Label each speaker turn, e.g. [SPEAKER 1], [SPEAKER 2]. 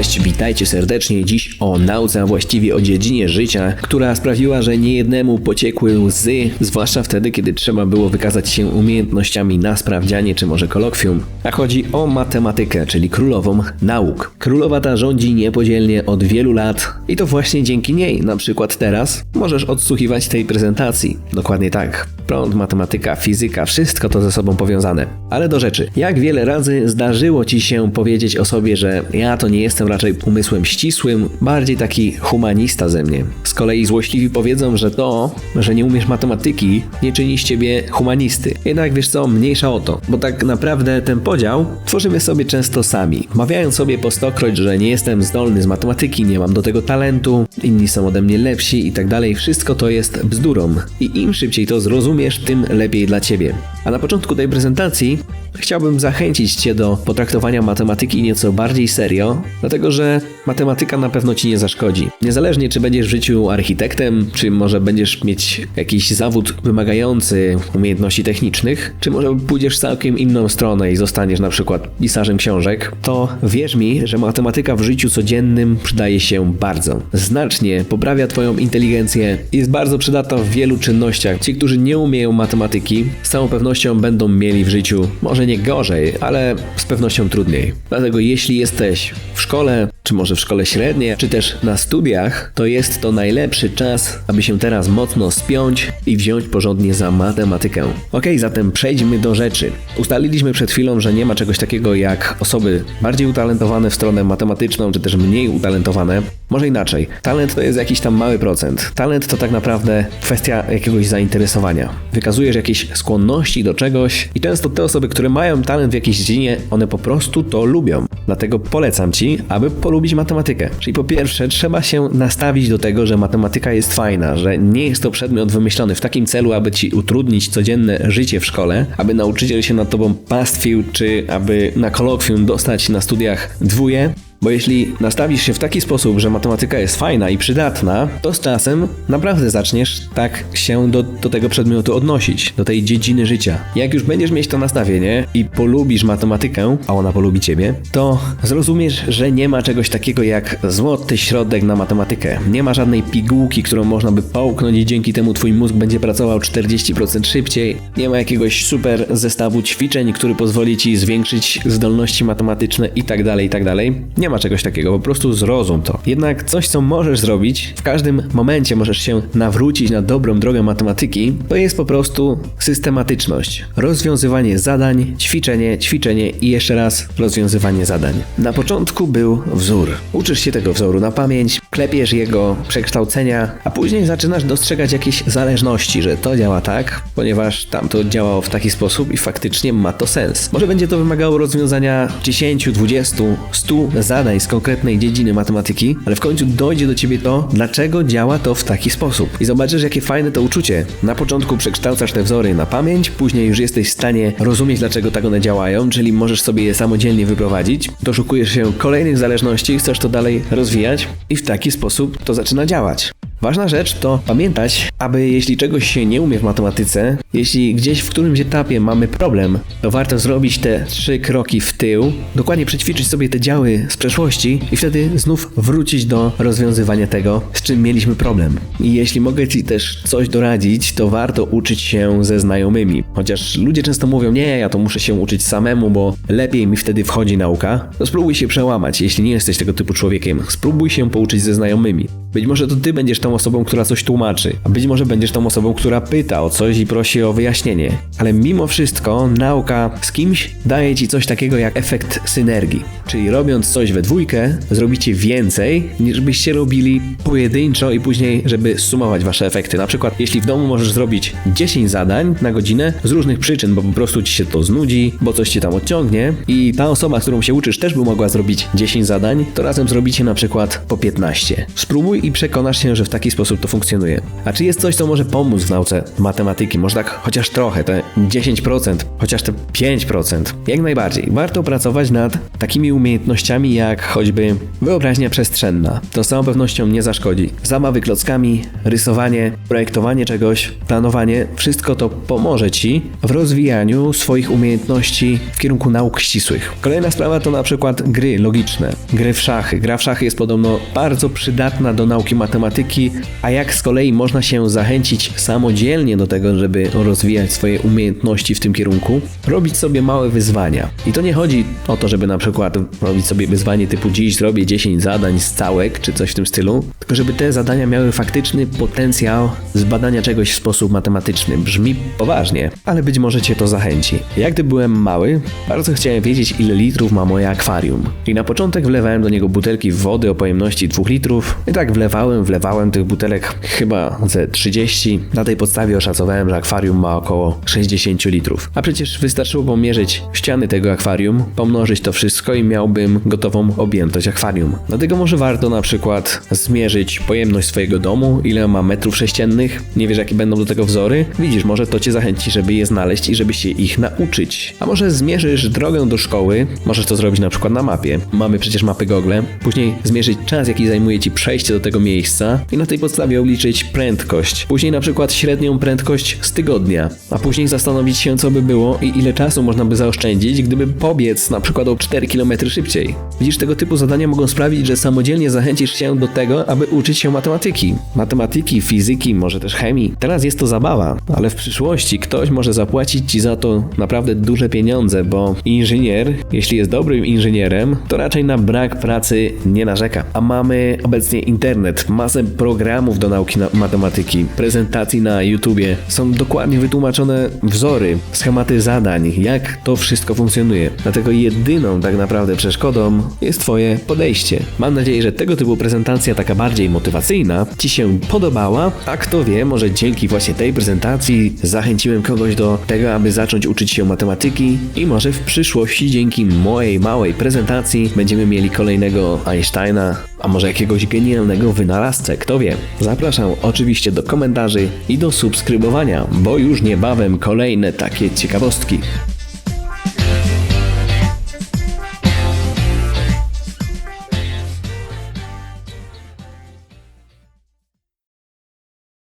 [SPEAKER 1] Cześć, witajcie serdecznie dziś o nauce, a właściwie o dziedzinie życia, która sprawiła, że niejednemu pociekły łzy, zwłaszcza wtedy, kiedy trzeba było wykazać się umiejętnościami na sprawdzianie czy może kolokwium. A chodzi o matematykę, czyli królową nauk. Królowa ta rządzi niepodzielnie od wielu lat i to właśnie dzięki niej, na przykład teraz, możesz odsłuchiwać tej prezentacji. Dokładnie tak. Prąd, matematyka, fizyka, wszystko to ze sobą powiązane. Ale do rzeczy. Jak wiele razy zdarzyło ci się powiedzieć o sobie, że ja to nie jestem raczej umysłem ścisłym, bardziej taki humanista ze mnie. Z kolei złośliwi powiedzą, że to, że nie umiesz matematyki, nie czyni z ciebie humanisty. Jednak wiesz co, mniejsza o to, bo tak naprawdę ten podział tworzymy sobie często sami. Mawiając sobie po stokroć, że nie jestem zdolny z matematyki, nie mam do tego talentu, inni są ode mnie lepsi i tak dalej, wszystko to jest bzdurą. I im szybciej to zrozumiesz, tym lepiej dla ciebie. A na początku tej prezentacji chciałbym zachęcić Cię do potraktowania matematyki nieco bardziej serio, dlatego że matematyka na pewno Ci nie zaszkodzi. Niezależnie czy będziesz w życiu architektem, czy może będziesz mieć jakiś zawód wymagający umiejętności technicznych, czy może pójdziesz całkiem inną stronę i zostaniesz na przykład pisarzem książek, to wierz mi, że matematyka w życiu codziennym przydaje się bardzo. Znacznie poprawia Twoją inteligencję i jest bardzo przydatna w wielu czynnościach. Ci, którzy nie umieją matematyki, z całą pewnością będą mieli w życiu może nie gorzej, ale z pewnością trudniej. Dlatego jeśli jesteś w szkole, szkole czy może w szkole średniej, czy też na studiach, to jest to najlepszy czas, aby się teraz mocno spiąć i wziąć porządnie za matematykę. Ok, zatem przejdźmy do rzeczy. Ustaliliśmy przed chwilą, że nie ma czegoś takiego jak osoby bardziej utalentowane w stronę matematyczną, czy też mniej utalentowane. Może inaczej. Talent to jest jakiś tam mały procent. Talent to tak naprawdę kwestia jakiegoś zainteresowania. Wykazujesz jakieś skłonności do czegoś i często te osoby, które mają talent w jakiejś dziedzinie, one po prostu to lubią. Dlatego polecam Ci, aby polubić matematykę. Czyli po pierwsze, trzeba się nastawić do tego, że matematyka jest fajna, że nie jest to przedmiot wymyślony w takim celu, aby Ci utrudnić codzienne życie w szkole, aby nauczyciel się nad Tobą pastwił, czy aby na kolokwium dostać na studiach dwóje, bo jeśli nastawisz się w taki sposób, że matematyka jest fajna i przydatna, to z czasem naprawdę zaczniesz tak się do, do tego przedmiotu odnosić, do tej dziedziny życia. Jak już będziesz mieć to nastawienie i polubisz matematykę, a ona polubi ciebie, to zrozumiesz, że nie ma czegoś takiego jak złoty środek na matematykę. Nie ma żadnej pigułki, którą można by połknąć i dzięki temu twój mózg będzie pracował 40% szybciej. Nie ma jakiegoś super zestawu ćwiczeń, który pozwoli ci zwiększyć zdolności matematyczne i tak dalej, i tak dalej. Nie ma czegoś takiego, po prostu zrozum to. Jednak coś, co możesz zrobić, w każdym momencie możesz się nawrócić na dobrą drogę matematyki, to jest po prostu systematyczność. Rozwiązywanie zadań, ćwiczenie, ćwiczenie i jeszcze raz rozwiązywanie zadań. Na początku był wzór. Uczysz się tego wzoru na pamięć, klepiesz jego przekształcenia, a później zaczynasz dostrzegać jakieś zależności, że to działa tak, ponieważ tamto działało w taki sposób i faktycznie ma to sens. Może będzie to wymagało rozwiązania 10, 20, 100 zadań z konkretnej dziedziny matematyki, ale w końcu dojdzie do ciebie to, dlaczego działa to w taki sposób. I zobaczysz, jakie fajne to uczucie. Na początku przekształcasz te wzory na pamięć, później już jesteś w stanie rozumieć, dlaczego tak one działają, czyli możesz sobie je samodzielnie wyprowadzić, doszukujesz się kolejnych zależności, chcesz to dalej rozwijać i w taki sposób to zaczyna działać. Ważna rzecz to pamiętać, aby jeśli czegoś się nie umie w matematyce, jeśli gdzieś w którymś etapie mamy problem, to warto zrobić te trzy kroki w tył, dokładnie przećwiczyć sobie te działy z przeszłości i wtedy znów wrócić do rozwiązywania tego, z czym mieliśmy problem. I jeśli mogę Ci też coś doradzić, to warto uczyć się ze znajomymi. Chociaż ludzie często mówią, nie, ja to muszę się uczyć samemu, bo lepiej mi wtedy wchodzi nauka, to spróbuj się przełamać, jeśli nie jesteś tego typu człowiekiem. Spróbuj się pouczyć ze znajomymi. Być może to Ty będziesz tą osobą, która coś tłumaczy, a być może będziesz tą osobą, która pyta o coś i prosi o wyjaśnienie. Ale mimo wszystko nauka z kimś daje Ci coś takiego jak efekt synergii. Czyli robiąc coś we dwójkę, zrobicie więcej, niż byście robili pojedynczo i później, żeby sumować Wasze efekty. Na przykład, jeśli w domu możesz zrobić 10 zadań na godzinę z różnych przyczyn, bo po prostu Ci się to znudzi, bo coś Cię tam odciągnie i ta osoba, z którą się uczysz też by mogła zrobić 10 zadań, to razem zrobicie na przykład po 15. Spróbuj I przekonasz się, że w taki sposób to funkcjonuje. A czy jest coś, co może pomóc w nauce matematyki? Może tak chociaż trochę, te 10%, chociaż te 5%? Jak najbardziej. Warto pracować nad takimi umiejętnościami jak choćby wyobraźnia przestrzenna. To z całą pewnością nie zaszkodzi. Zabawy klockami, rysowanie, projektowanie czegoś, planowanie, wszystko to pomoże Ci w rozwijaniu swoich umiejętności w kierunku nauk ścisłych. Kolejna sprawa to na przykład gry logiczne, gry w szachy. Gra w szachy jest podobno bardzo przydatna do nauki matematyki, a jak z kolei można się zachęcić samodzielnie do tego, żeby rozwijać swoje umiejętności w tym kierunku, robić sobie małe wyzwania. I to nie chodzi o to, żeby na przykład robić sobie wyzwanie typu dziś zrobię 10 zadań z całek, czy coś w tym stylu, tylko żeby te zadania miały faktyczny potencjał zbadania czegoś w sposób matematyczny. Brzmi poważnie, ale być może Cię to zachęci. Jak gdy byłem mały, bardzo chciałem wiedzieć, ile litrów ma moje akwarium. I na początek wlewałem do niego butelki wody o pojemności 2 litrów. I tak wlewałem, wlewałem tych butelek chyba ze 30. Na tej podstawie oszacowałem, że akwarium ma około 60 litrów. A przecież wystarczyło pomierzyć ściany tego akwarium, pomnożyć to wszystko i miałbym gotową objętość akwarium. Dlatego może warto na przykład zmierzyć pojemność swojego domu, ile ma metrów sześciennych. Nie wiesz, jakie będą do tego wzory? Widzisz, może to cię zachęci, żeby je znaleźć i żeby się ich nauczyć. A może zmierzysz drogę do szkoły? Możesz to zrobić na przykład na mapie. Mamy przecież mapy Google. Później zmierzyć czas, jaki zajmuje ci przejście do tego miejsca i na tej podstawie obliczyć prędkość. Później na przykład średnią prędkość z tygodnia, a później zastanowić się, co by było i ile czasu można by zaoszczędzić, gdyby pobiec na przykład o 4 km szybciej. Widzisz, tego typu zadania mogą sprawić, że samodzielnie zachęcisz się do tego, aby uczyć się matematyki. Matematyki, fizyki, może też chemii. Teraz jest to zabawa, ale w przyszłości ktoś może zapłacić ci za to naprawdę duże pieniądze, bo inżynier, jeśli jest dobrym inżynierem, to raczej na brak pracy nie narzeka. A mamy obecnie internet, masę programów do nauki na matematyki, prezentacji na YouTubie. Są dokładnie wytłumaczone wzory, schematy zadań, jak to wszystko funkcjonuje. Dlatego jedyną tak naprawdę przeszkodą jest Twoje podejście. Mam nadzieję, że tego typu prezentacja, taka bardziej motywacyjna, Ci się podobała, a kto wie, może dzięki właśnie tej prezentacji zachęciłem kogoś do tego, aby zacząć uczyć się matematyki i może w przyszłości dzięki mojej małej prezentacji będziemy mieli kolejnego Einsteina, a może jakiegoś genialnego wynalazcę, kto wie. Zapraszam oczywiście do komentarzy i do subskrybowania, bo już niebawem kolejne takie ciekawostki.